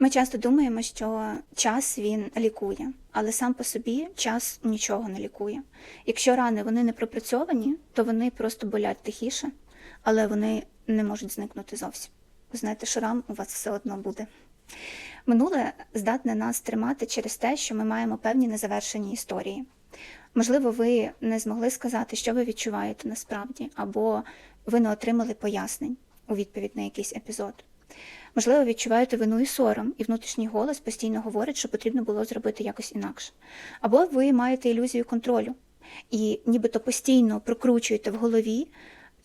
Ми часто думаємо, що час він лікує, але сам по собі час нічого не лікує. Якщо рани вони не пропрацьовані, то вони просто болять тихіше, але вони не можуть зникнути зовсім. Ви знаєте, шрам у вас все одно буде. Минуле здатне нас тримати через те, що ми маємо певні незавершені історії. Можливо, ви не змогли сказати, що ви відчуваєте насправді, або ви не отримали пояснень у відповідь на якийсь епізод. Можливо, відчуваєте вину і сором, і внутрішній голос постійно говорить, що потрібно було зробити якось інакше. Або ви маєте ілюзію контролю і нібито постійно прокручуєте в голові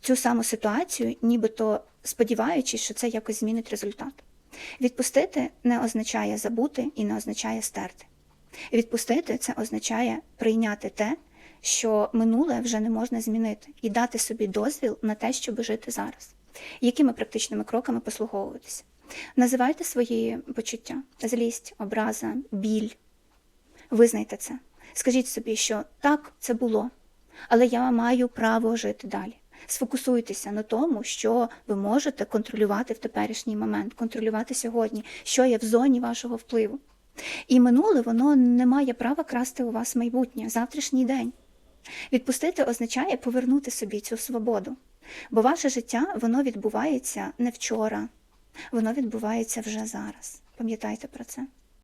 цю саму ситуацію, нібито сподіваючись, що це якось змінить результат. Відпустити не означає забути і не означає стерти. Відпустити це означає прийняти те, що минуле вже не можна змінити, і дати собі дозвіл на те, щоб жити зараз. Якими практичними кроками послуговуватися? Називайте свої почуття: злість, образа, біль. Визнайте це. Скажіть собі, що так, це було, але я маю право жити далі. Сфокусуйтеся на тому, що ви можете контролювати в теперішній момент, контролювати сьогодні, що є в зоні вашого впливу. І минуле воно не має права красти у вас майбутнє, завтрашній день. Відпустити означає повернути собі цю свободу, бо ваше життя воно відбувається не вчора, воно відбувається вже зараз. Пам'ятайте про це.